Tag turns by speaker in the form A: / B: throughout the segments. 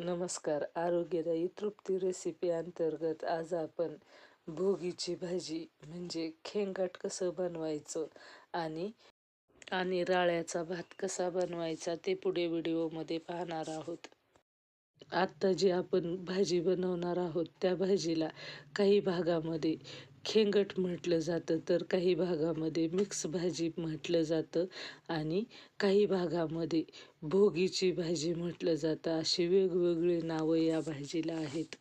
A: नमस्कार. आरोग्यदायी तृप्ती रेसिपी अंतर्गत आज आपण भोगीची भाजी म्हणजे खेंगाट कसं बनवायचं आणि आणि राळ्याचा भात कसा बनवायचा ते पुढे व्हिडिओमध्ये पाहणार आहोत. आत्ता जी आपण भाजी बनवणार आहोत त्या भाजीला काही भागामध्ये खेंगट म्हटलं जातं तर काही भागामध्ये मिक्स भाजी म्हटलं जातं आणि काही भागामध्ये भोगीची भाजी म्हटलं जातं. अशी वेगवेगळी नावं या भाजीला आहेत.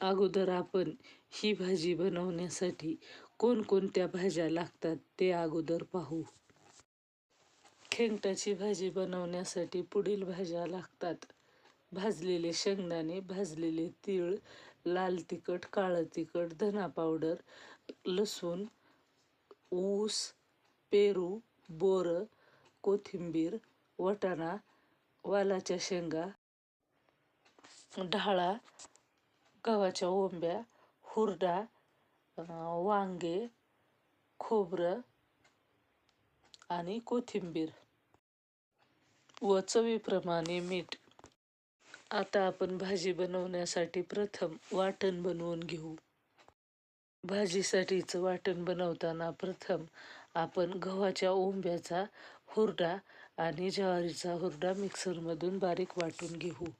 A: अगोदर आपण ही भाजी बनवण्यासाठी कोणकोणत्या भाज्या लागतात ते अगोदर पाहू. खेंगटाची भाजी बनवण्यासाठी पुढील भाज्या लागतात. भाजलेले शेंगदाणे भाजलेले तीळ लाल तिखट काळं तिखट धना पावडर लसूण ऊस पेरू बोरं कोथिंबीर वटाणा वालाच्या शेंगा ढाळा गव्हाच्या ओंब्या हुरडा वांगे खोबरं आणि कोथिंबीर व चवीप्रमाणे मीठ. आता आपण भाजी बनवण्यासाठी प्रथम वाटण बनवून घेऊ. भाजीसाठीचं वाटण बनवताना प्रथम आपण गव्हाच्या ओंब्याचा हुरडा आणि ज्वारीचा हुरडा मिक्सरमधून बारीक वाटून घेऊ.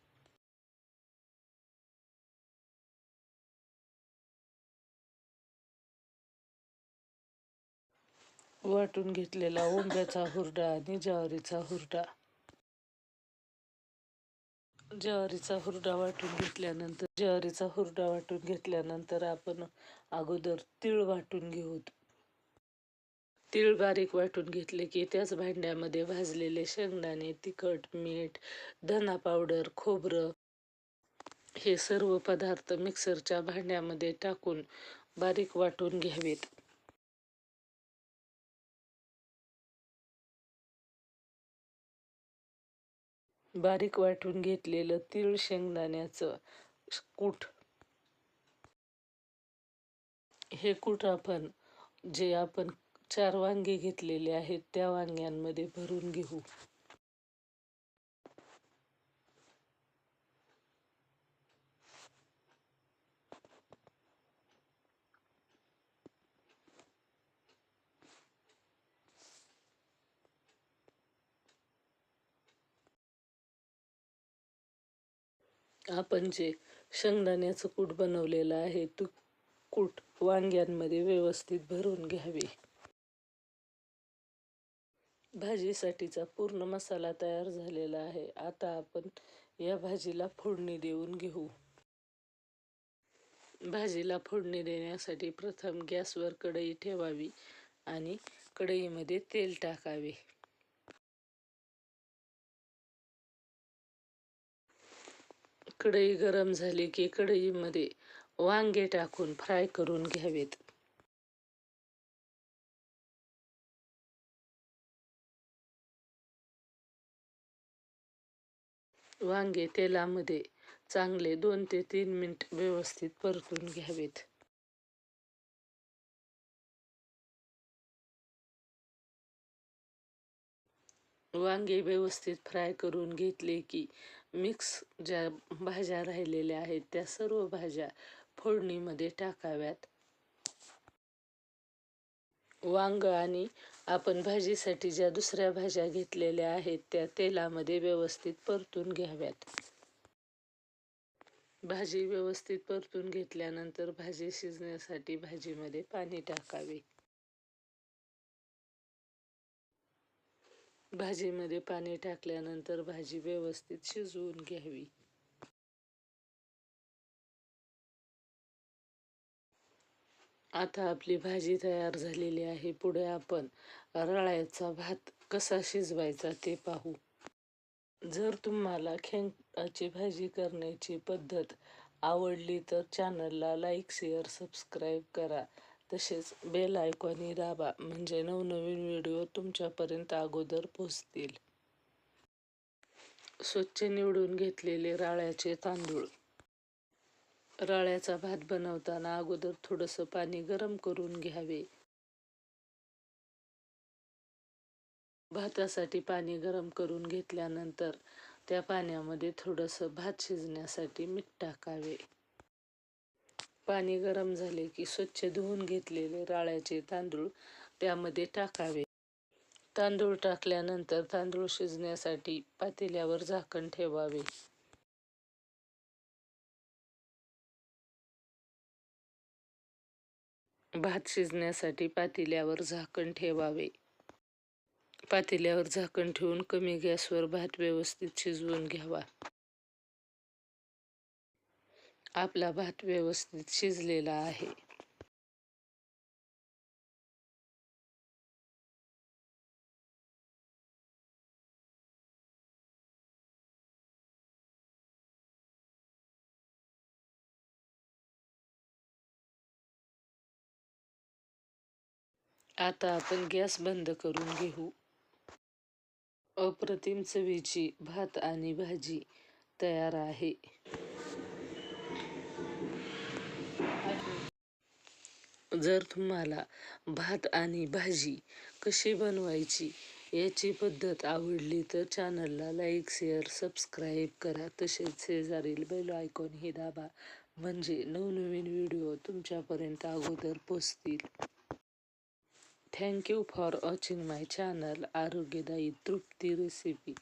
A: वाटून घेतलेला ओंब्याचा हुरडा आणि ज्वारीचा हुरडा ज्वारीचा हुरडा वाटून घेतल्यानंतर ज्वारीचा हुरडा वाटून घेतल्यानंतर आपण अगोदर तीळ वाटून घेऊ तीळ बारीक वाटून घेतले की त्याच भांड्यामध्ये भाजलेले शेंगदाणे तिखट मीठ धना पावडर खोबरं हे सर्व पदार्थ मिक्सरच्या भांड्यामध्ये टाकून बारीक वाटून घ्यावेत. बारीक वाटून घेतलेलं तीळ शेंगदाण्याचं कूट. हे कूट आपण जे आपण चार वांगे घेतलेले आहेत त्या वांग्यांमध्ये भरून घेऊ. आपण जे शेंगदाण्याचं कूट बनवलेलं आहे तो कूट वांग्यांमध्ये व्यवस्थित भरून घ्यावे. भाजीसाठीचा पूर्ण मसाला तयार झालेला आहे. आता आपण या भाजीला फोडणी देऊन घेऊ. भाजीला फोडणी देण्यासाठी प्रथम गॅसवर कढई ठेवावी आणि कढईमध्ये तेल टाकावे. कढई गरम झाली की कढईमध्ये वांगे टाकून फ्राय करून घ्यावेत. वांगे तेलामध्ये चांगले दोन ते तीन मिनिट व्यवस्थित परतून घ्यावेत. वांगे व्यवस्थित फ्राय करून घेतले की मिक्स ज्या भाज्या राहिलेल्या आहेत त्या सर्व भाज्या फोडणीमध्ये टाकाव्यात. वांग आणि आपण भाजीसाठी ज्या दुसऱ्या भाज्या घेतलेल्या आहेत त्या तेलामध्ये व्यवस्थित परतून घ्याव्यात. भाजी व्यवस्थित परतून घेतल्यानंतर भाजी शिजण्यासाठी भाजीमध्ये पाणी टाकावे. भाजीमध्ये पाणी टाकल्यानंतर भाजी व्यवस्थित शिजवून घ्यावी. आता आपली भाजी तयार झालेली आहे. पुढे आपण रळ्याचा भात कसा शिजवायचा ते पाहू. जर तुम्हाला खेंगाची भाजी करण्याची पद्धत आवडली तर चॅनलला लाईक शेअर सबस्क्राईब करा. तसेच बेल आयकॉनही दाबा म्हणजे नवनवीन व्हिडिओ तुमच्यापर्यंत अगोदर पोचतील स्वच्छ निवडून घेतलेले राळ्याचे तांदूळ. राळ्याचा भात बनवताना अगोदर थोडंसं पाणी गरम करून घ्यावे. भातासाठी पाणी गरम करून घेतल्यानंतर त्या पाण्यामध्ये थोडंसं भात शिजण्यासाठी मीठ टाकावे. पाणी गरम झाले की स्वच्छ धुवून घेतलेले राळ्याचे तांदूळ त्यामध्ये टाकावे. तांदूळ टाकल्यानंतर तांदूळ शिजण्यासाठी पातेल्यावर झाकण ठेवावे. भात शिजण्यासाठी पातेल्यावर झाकण ठेवावे. पातेल्यावर झाकण ठेवून कमी गॅसवर भात व्यवस्थित शिजवून घ्यावा. आपला भात व्यवस्थित शिजलेला आहे. आता आपण गॅस बंद करून घेऊ. अप्रतिम चवीची भात आणि भाजी तयार आहे. जर तुम्हाला भात आणि भाजी कशी बनवायची याची पद्धत आवडली तर चॅनलला लाईक शेअर सबस्क्राईब करा. तसेच शेजारील बेल आयकॉनही दाबा. म्हणजे नवनवीन व्हिडिओ तुमच्यापर्यंत अगोदर पोचतील. Thank you for watching my channel आरोग्यदायी तृप्ती रेसिपी